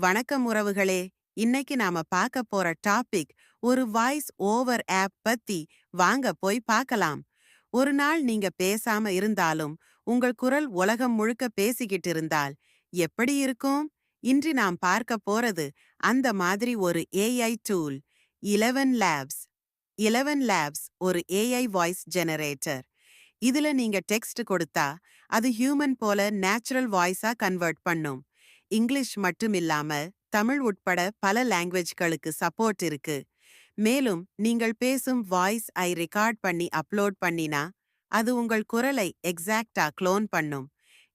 வணக்கம் உறவுகளே. இன்னைக்கு நாம பார்க்க போற டாபிக் ஒரு வாய்ஸ் ஓவர் ஆப் பத்தி. வாங்க போய் பார்க்கலாம். ஒரு நாள் நீங்க பேசாம இருந்தாலும் உங்கள் குரல் உலகம் முழுக்க பேசிக்கிட்டு இருந்தால் எப்படி இருக்கும்? இன்று நாம் பார்க்க போறது அந்த மாதிரி ஒரு AI tool Eleven Labs Eleven Labs ஒரு ஏஐ வாய்ஸ் ஜெனரேட்டர் இதுல நீங்க டெக்ஸ்ட் கொடுத்தா அது ஹியூமன் போல நேச்சுரல் வாய்ஸா கன்வெர்ட் பண்ணும். இங்கிலீஷ் மட்டுமில்லாம தமிழ் உட்பட பல லாங்குவேஜ்களுக்கு சப்போர்ட் இருக்கு. மேலும் நீங்கள் பேசும் வாய்ஸ் ஐ ரெக்கார்ட் பண்ணி அப்லோட் பண்ணினா அது உங்கள் குரலை எக்ஸாக்டா க்ளோன் பண்ணும்.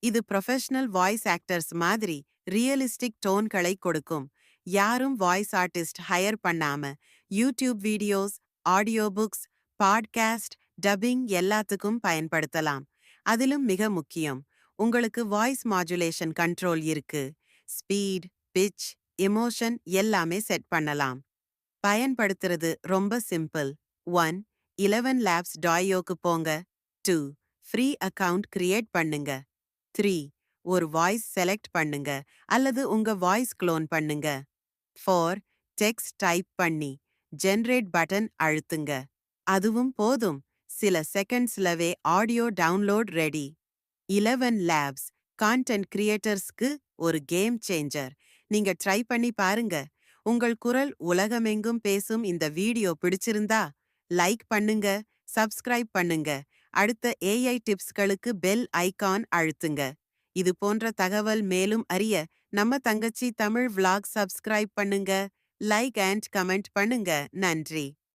இது ப்ரொஃபஷனல் வாய்ஸ் ஆக்டர்ஸ் மாதிரி ரியலிஸ்டிக் டோன்களை கொடுக்கும். யாரும் வாய்ஸ் ஆர்டிஸ்ட் ஹையர் பண்ணாம YouTube videos audio books podcast dubbing எல்லாத்துக்கும் பயன்படுத்தலாம். அதிலும் மிக முக்கியம் உங்களுக்கு வாய்ஸ் மாடுலேஷன் கண்ட்ரோல் இருக்கு. ஸ்பீட் பிச் எமோஷன் எல்லாமே செட் பண்ணலாம். பயன்படுத்துறது ரொம்ப சிம்பிள் ஒன் இலவன் லேப்ஸ் டாயோக்கு போங்க. டூ ஃப்ரீ அக்கவுண்ட் கிரியேட் பண்ணுங்க. த்ரீ ஒரு வாய்ஸ் செலக்ட் பண்ணுங்க அல்லது உங்க வாய்ஸ் க்ளோன் பண்ணுங்க. ஃபோர் டெக்ஸ்ட் டைப் பண்ணி ஜென்ரேட் பட்டன் அழுத்துங்க. அதுவும் போதும். சில செகண்ட்ஸ்லவே audio download ready Eleven Labs content கிரியேட்டர்ஸ்க்கு ஒரு கேம் சேஞ்சர். நீங்க ட்ரை பண்ணி பாருங்க. உங்கள் குரல் உலகமெங்கும் பேசும் இந்த வீடியோ பிடிச்சிருந்தா லைக் பண்ணுங்க சப்ஸ்கிரைப் பண்ணுங்க. அடுத்த ஏஐ டிப்ஸ்களுக்கு பெல் ஐகான் அழுத்துங்க. இது போன்ற தகவல் மேலும் அறிய நம்ம தங்கச்சி தமிழ் விளாக் சப்ஸ்கிரைப் பண்ணுங்க லைக் அண்ட் கமெண்ட் பண்ணுங்க. நன்றி.